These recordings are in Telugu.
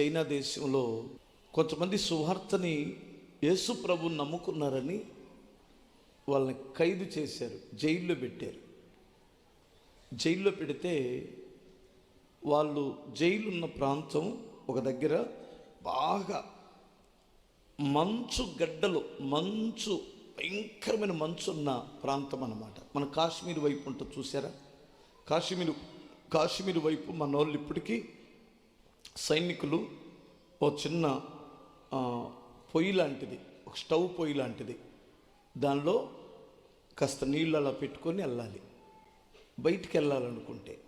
చైనా దేశంలో కొంతమంది సువార్తని యేసు ప్రభు నమ్ముకున్నారని వాళ్ళని ఖైదు చేశారు జైల్లో పెట్టారు. జైల్లో పెడితే వాళ్ళు జైలు ఉన్న ప్రాంతం ఒక దగ్గర బాగా మంచు గడ్డలు మంచు భయంకరమైన మంచు ఉన్న ప్రాంతం అన్నమాట. మన కాశ్మీర్ వైపు ఉంటుంది చూసారా కాశ్మీర్ కాశ్మీర్ వైపు మన వాళ్ళు ఇప్పటికీ సైనికులు ఓ చిన్న పొయ్యి లాంటిది ఒక స్టవ్ పొయ్యి లాంటిది. దానిలో కాస్త నీళ్ళు అలా పెట్టుకొని వెళ్ళాలి. బయటికి వెళ్ళాలనుకుంటే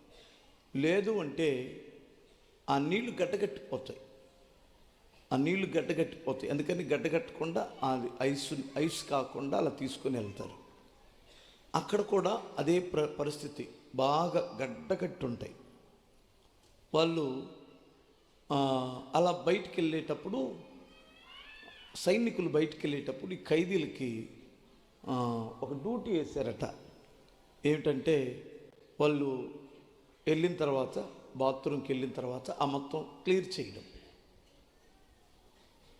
లేదు అంటే ఆ నీళ్ళు గడ్డగట్టిపోతాయి. ఆ నీళ్ళు గడ్డగట్టిపోతాయి. అందుకని గడ్డగట్టకుండా అది ఐస్ ఐస్ కాకుండా అలా తీసుకొని వెళ్తారు. అక్కడ కూడా అదే ప్ర పరిస్థితి. బాగా గడ్డగట్టి ఉంటాయి వాళ్ళు అలా బయటికి వెళ్ళేటప్పుడు సైనికులు బయటికి వెళ్ళేటప్పుడు ఈ ఖైదీలకి ఒక డ్యూటీ వేశారట. ఏమిటంటే వాళ్ళు వెళ్ళిన తర్వాత బాత్రూమ్కి వెళ్ళిన తర్వాత ఆ మొత్తం క్లియర్ చేయడం.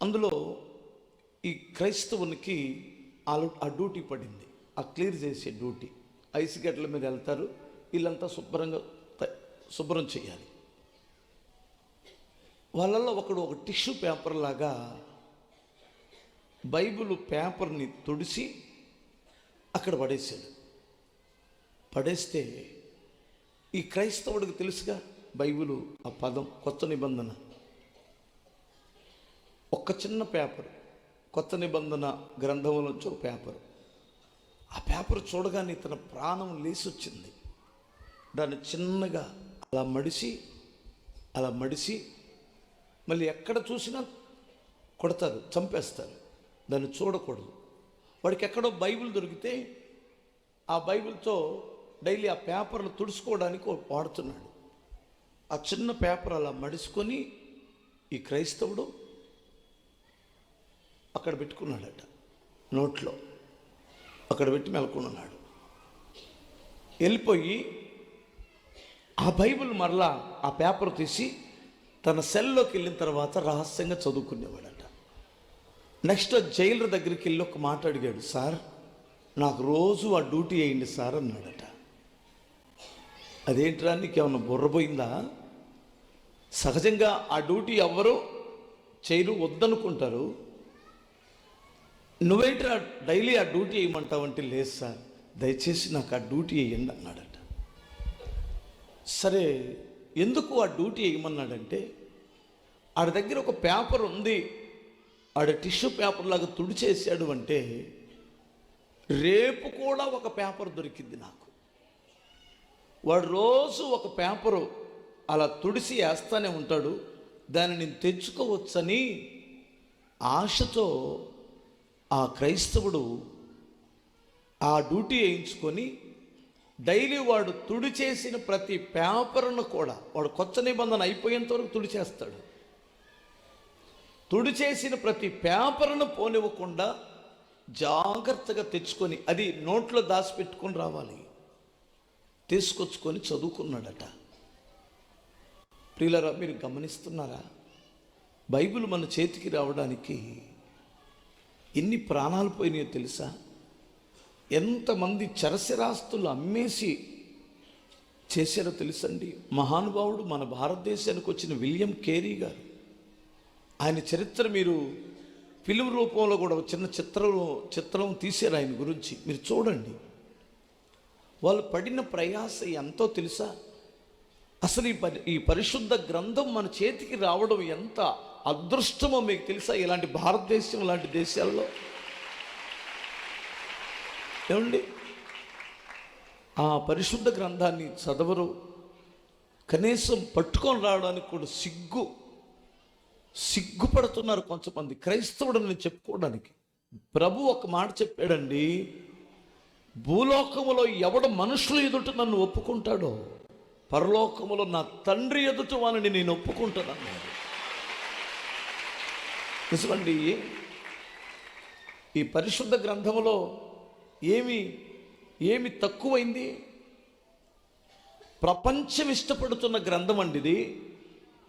అందులో ఈ క్రైస్తవునికి ఆ ఆ డ్యూటీ పడింది. ఆ క్లియర్ చేసే డ్యూటీ. ఐస్ గడ్డల మీద వెళ్తారు. వీళ్ళంతా శుభ్రంగా శుభ్రం చేయాలి. వాళ్ళల్లో ఒకడు ఒక టిష్యూ పేపర్ లాగా బైబిల్ పేపర్ని తుడిసి అక్కడ పడేసాడు పడేస్తే ఈ క్రైస్తవుడికి తెలుసుగా బైబిలు ఆ పదం కొత్త నిబంధన. ఒక్క చిన్న పేపర్ కొత్త నిబంధన గ్రంథంలోంచి ఒక పేపర్. ఆ పేపర్ చూడగానే తన ప్రాణం లేచి వచ్చింది దాన్ని చిన్నగా అలా మడిసి అలా మడిసి మళ్ళీ ఎక్కడ చూసినా కొడతారు చంపేస్తారు. దాన్ని చూడకూడదు. వాడికి ఎక్కడో బైబిల్ దొరికితే ఆ బైబిల్తో డైలీ ఆ పేపర్లు తుడుచుకోవడానికి వాడుతున్నాడు. ఆ చిన్న పేపర్ అలా మడుచుకొని ఈ క్రైస్తవుడు అక్కడ పెట్టుకున్నాడట నోట్లో. అక్కడ పెట్టి మెలకున్నాడు వెళ్ళిపోయి ఆ బైబిల్ మరలా ఆ పేపర్ తీసి తన సెల్లోకి వెళ్ళిన తర్వాత రహస్యంగా చదువుకునేవాడట. నెక్స్ట్ జైలర్ దగ్గరికి వెళ్ళి ఒక మాట అడిగాడు సార్ నాకు రోజు ఆ డ్యూటీ వేయండి సార్ అన్నాడట. అదేంట్రా నీకేమన్నా బుర్రపోయిందా సహజంగా ఆ డ్యూటీ ఎవ్వరూ చేయరు వద్దనుకుంటారు. నువ్వేంట్రా డైలీ ఆ డ్యూటీ వేయమంటావంటే లేదు సార్ దయచేసి నాకు ఆ డ్యూటీ వేయండి అన్నాడట. సరే ఎందుకు ఆ డ్యూటీ వేయమన్నాడంటే ఆడ దగ్గర ఒక పేపర్ ఉంది ఆడ టిష్యూ పేపర్ లాగా తుడిచేసాడు అంటే రేపు కూడా ఒక పేపర్ దొరికింది నాకు. వాడు రోజు ఒక పేపరు అలా తుడిసి వేస్తానే ఉంటాడు దాన్ని నేను తెచ్చుకోవచ్చని ఆశతో ఆ క్రైస్తవుడు ఆ డ్యూటీ వేయించుకొని డైలీ వాడు తుడి చేసిన ప్రతి పేపర్ను కూడా వాడు కొత్త నిబంధన అయిపోయేంత వరకు తుడి చేస్తాడు. తుడి చేసిన ప్రతి పేపర్ను పోనివ్వకుండా జాగ్రత్తగా తెచ్చుకొని అది నోట్లో దాచిపెట్టుకొని రావాలి. తీసుకొచ్చుకొని చదువుకున్నాడట. ప్రియులరా మీరు గమనిస్తున్నారా? బైబిల్ మన చేతికి రావడానికి ఎన్ని ప్రాణాలు పోయినాయో తెలుసా? ఎంతమంది చరసిరాస్తులు అమ్మేసి చేశారో తెలుసండి? మహానుభావుడు మన భారతదేశానికి వచ్చిన విలియం కేరీ గారు. ఆయన చరిత్ర మీరు ఫిలిం రూపంలో కూడా చిన్న చిత్రం చిత్రం తీశారు ఆయన గురించి. మీరు చూడండి. వాళ్ళు పడిన ప్రయాస ఎంతో తెలుసా? అసలు ఈ పరి ఈ పరిశుద్ధ గ్రంథం మన చేతికి రావడం ఎంత అదృష్టమో మీకు తెలుసా? ఇలాంటి భారతదేశం లాంటి దేశాల్లో? ఏమండి? ఆ పరిశుద్ధ గ్రంథాన్ని చదవరు. కనీసం పట్టుకొని రావడానికి కూడా సిగ్గు. సిగ్గుపడుతున్నారు కొంతమంది. క్రైస్తవుడు నేను చెప్పుకోవడానికి. ప్రభు ఒక మాట చెప్పాడండి భూలోకములో ఎవడు మనుషులు ఎదుట నన్ను ఒప్పుకుంటాడో పరలోకములో నా తండ్రి ఎదుట వానిని నేను ఒప్పుకుంటానన్నాడు. నిజమండి ఈ పరిశుద్ధ గ్రంథములో ఏమి ఏమి తక్కువైంది? ప్రపంచం ఇష్టపడుతున్న గ్రంథం అండి ఇది.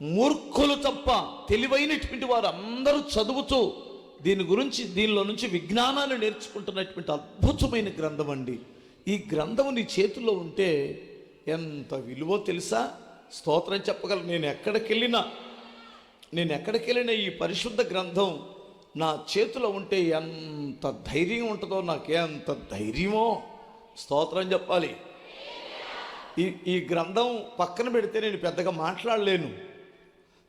మూర్ఖులు తప్ప తెలివైనటువంటి వారు అందరూ చదువుతూ దీని గురించి దీనిలో నుంచి విజ్ఞానాన్ని నేర్చుకుంటున్నటువంటి అద్భుతమైన గ్రంథం అండి. ఈ గ్రంథం నీ చేతుల్లో ఉంటే ఎంత విలువో తెలుసా? స్తోత్రం చెప్పగలను. నేను ఎక్కడికి వెళ్ళినా నేను ఎక్కడికి వెళ్ళినా ఈ పరిశుద్ధ గ్రంథం నా చేతిలో ఉంటే ఎంత ధైర్యం ఉంటుందో నాకు ఎంత ధైర్యమో. స్తోత్రం చెప్పాలి. ఈ ఈ గ్రంథం పక్కన పెడితే నేను పెద్దగా మాట్లాడలేను.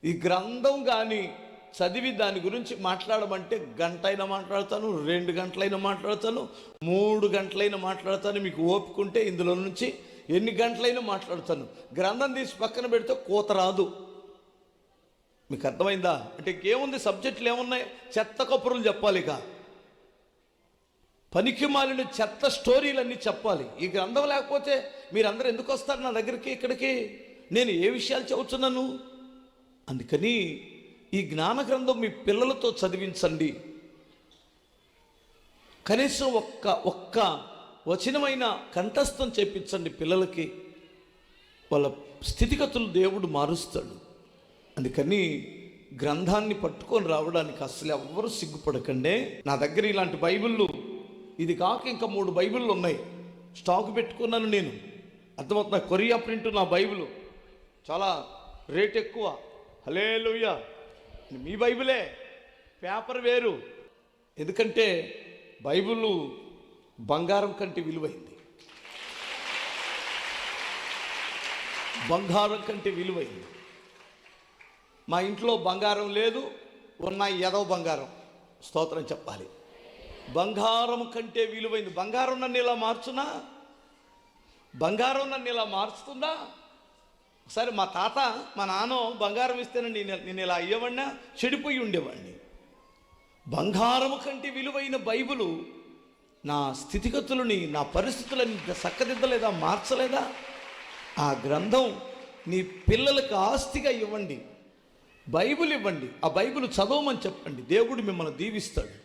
ఈ గ్రంథం కానీ చదివి దాని గురించి మాట్లాడమంటే గంట అయినా మాట్లాడతాను రెండు గంటలైనా మాట్లాడతాను మూడు గంటలైనా మాట్లాడతాను. మీకు ఓపుకుంటే ఇందులో నుంచి ఎన్ని గంటలైనా మాట్లాడతాను. గ్రంథం తీసి పక్కన పెడితే కూత రాదు. మీకు అర్థమైందా? అంటే ఇంకేముంది? సబ్జెక్టులు ఏమున్నాయి? చెత్త కొప్పరులు చెప్పాలి ఇక. పనికి మాలిన చెత్త స్టోరీలన్నీ చెప్పాలి. ఈ గ్రంథం లేకపోతే మీరందరూ ఎందుకు వస్తారు నా దగ్గరికి ఇక్కడికి? నేను ఏ విషయాలు చదువుతున్నాను అందుకని ఈ జ్ఞాన గ్రంథం మీ పిల్లలతో చదివించండి. కనీసం ఒక్క ఒక్క వచనమైన కంఠస్థం చేపించండి పిల్లలకి. వాళ్ళ స్థితిగతులు దేవుడు మారుస్తాడు. అందుకని గ్రంథాన్ని పట్టుకొని రావడానికి అసలు ఎవ్వరూ సిగ్గుపడకండి. నా దగ్గర ఇలాంటి బైబిళ్ళు ఇది కాక ఇంకా మూడు బైబిళ్ళు ఉన్నాయి. స్టాక్ పెట్టుకున్నాను నేను. అర్థమవుతున్న కొరియా ప్రింట్ నా బైబిల్. చాలా రేట్ ఎక్కువ. హలే మీ బైబిలే. పేపర్ వేరు. ఎందుకంటే బైబిల్ బంగారం కంటే విలువైంది. బంగారం కంటే విలువైంది. మా ఇంట్లో బంగారం లేదు ఉన్న ఎదవ బంగారం. స్తోత్రం చెప్పాలి. బంగారం కంటే విలువైంది. బంగారం నన్ను ఇలా మార్చునా? బంగారం నన్ను ఇలా మార్చుతుందా? సరే మా తాత మా నాన్న బంగారం ఇస్తేనే నేను నేను ఇలా అయ్యేవాడినా? చెడిపోయి ఉండేవాడిని. బంగారము కంటే విలువైన బైబిలు నా స్థితిగతులని నా పరిస్థితులని చక్కదిద్దలేదా? మార్చలేదా? ఆ గ్రంథం నీ పిల్లలకు ఆస్తిగా ఇవ్వండి. బైబిల్ ఇవ్వండి. ఆ బైబిల్ చదవమని చెప్పండి. దేవుడు మిమ్మల్ని దీవిస్తాడు.